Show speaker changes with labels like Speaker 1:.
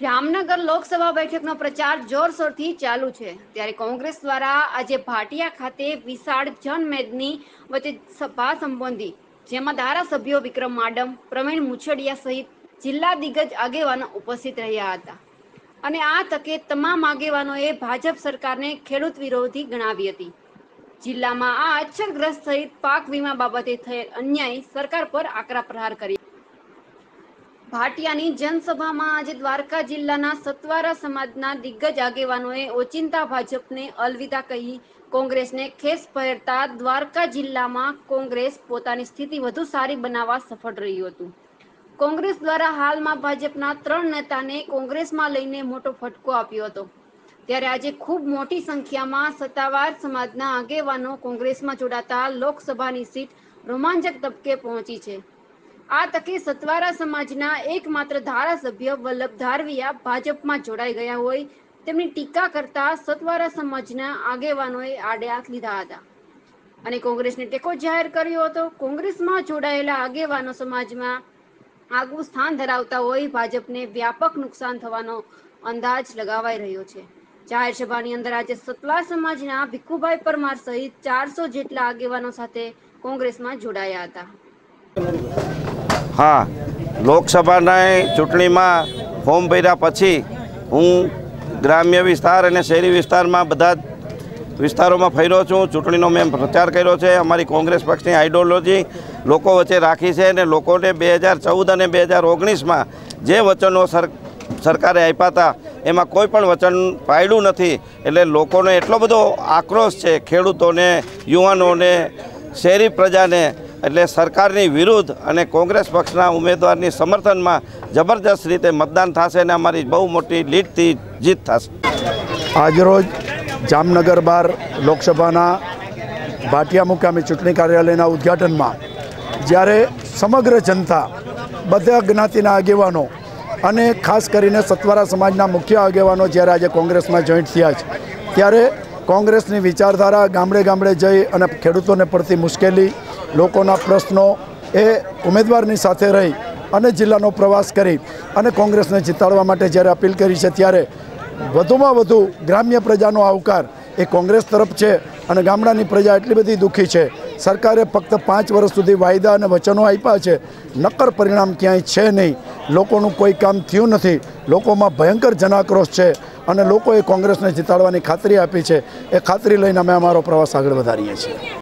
Speaker 1: જામનગર લોકસભા બેઠકનો પ્રચાર જોરશોરથી ચાલુ છે. ત્યારે કોંગ્રેસ દ્વારા આજે ભાટિયા ખાતે વિશાળ જનમેદની વચ્ચે સભા સંબોધી, જેમાં ધારાસભ્યો વિક્રમ માડમ, પ્રવીણ મુછડિયા સહિત જિલ્લા દિગ્ગજ આગેવાનો ઉપસ્થિત રહ્યા હતા. અને આ તકે તમામ આગેવાનોએ ભાજપ સરકારને ખેડૂત વિરોધી ગણાવી હતી. જિલ્લામાં આ અછતગ્રસ્ત સહિત પાક વીમા બાબતે થયેલ અન્યાય સરકાર પર આકરા પ્રહાર કરી ભાટિયાની જનસભામાં આજે દ્વારકા જિલ્લાના સતવારા સમાજના દિગ્ગજ આગેવાનોએ ઓચિંતા ભાજપને અલવિદા કહી કોંગ્રેસને ખેસ પહેરતા દ્વારકા જિલ્લામાં કોંગ્રેસ પોતાની સ્થિતિ વધુ સારી બનાવવા સફળ રહ્યું હતું. કોંગ્રેસ દ્વારા હાલમાં ભાજપના ત્રણ નેતાને કોંગ્રેસમાં લઈને મોટો ફટકો આપ્યો હતો. ત્યારે આજે ખૂબ મોટી સંખ્યામાં સત્તાવાર સમાજના આગેવાનો કોંગ્રેસમાં જોડાતા લોકસભાની સીટ રોમાંચક તબકે પહોંચી છે. આ તકે સતવારા સમાજના એકમાત્ર ધારાસભ્ય વલ્લભ ધારવિયા ભાજપમાં જોડાઈ ગયા હોય. તેમની ટીકા કરતા સતવારા સમાજના આગેવાનોએ આડે હાથ લીધા હતા. અને કોંગ્રેસને ટેકો જાહેર કર્યો હતો. કોંગ્રેસમાં જોડાયેલા આગેવાનો સમાજમાં આગવું સ્થાન ધરાવતા હોય ભાજપને વ્યાપક નુકસાન થવાનો અંદાજ લગાવાઈ રહ્યો છે. જાહેર સભાની અંદર આજે સતવાર સમાજના ભીખુભાઈ પરમાર સહિત ચારસો જેટલા આગેવાનો સાથે કોંગ્રેસમાં જોડાયા હતા.
Speaker 2: હા, લોકસભાના ચૂંટણીમાં ફોર્મ ભર્યા પછી હું ગ્રામ્ય વિસ્તાર અને શહેરી વિસ્તારમાં બધા વિસ્તારોમાં ફર્યો છું. ચૂંટણીનો મેં પ્રચાર કર્યો છે. અમારી કોંગ્રેસ પક્ષની આઈડિયોલોજી લોકો વચ્ચે રાખી છે અને લોકોને બે હજાર ચૌદ અને બે હજાર ઓગણીસમાં જે વચનો સર, સરકારે આપ્યા હતા, એમાં કોઈ પણ વચન પાડ્યું નથી. એટલે લોકોનો એટલો બધો આક્રોશ છે ખેડૂતોને, યુવાનોને, શહેરી પ્રજાને એટલે સરકારની વિરુદ્ધ અને કોંગ્રેસ પક્ષના ઉમેદવારની સમર્થનમાં જબરદસ્ત રીતે મતદાન થશે અને અમારી બહુ મોટી લીડથી જીત થશે.
Speaker 3: આજરોજ જામનગર બાર લોકસભાના ભાટિયા મુકામી ચૂંટણી કાર્યાલયના ઉદ્ઘાટનમાં જ્યારે સમગ્ર જનતા, બધા જ્ઞાતિના આગેવાનો અને ખાસ કરીને સતવારા સમાજના મુખ્ય આગેવાનો જ્યારે આજે કોંગ્રેસમાં જોઈન્ટ થયા છે, ત્યારે કોંગ્રેસની વિચારધારા ગામડે ગામડે જઈ અને ખેડૂતોને પડતી મુશ્કેલી લોકોના પ્રશ્નો એ ઉમેદવારની સાથે રહી અને જિલ્લાનો પ્રવાસ કરી અને કોંગ્રેસને જીતાડવા માટે જ્યારે અપીલ કરી છે ત્યારે વધુમાં વધુ ગ્રામ્ય પ્રજાનો આવકાર એ કોંગ્રેસ તરફ છે અને ગામડાની પ્રજા એટલી બધી દુઃખી છે. સરકારે ફક્ત પાંચ વર્ષ સુધી વાયદા અને વચનો આપ્યા છે. નક્કર પરિણામ ક્યાંય છે નહીં. લોકોનું કોઈ કામ થયું નથી. લોકોમાં ભયંકર જનાક્રોશ છે અને લોકોએ કોંગ્રેસને જીતાડવાની ખાતરી આપી છે. એ ખાતરી લઈને અમે અમારો પ્રવાસ આગળ વધારીએ છીએ.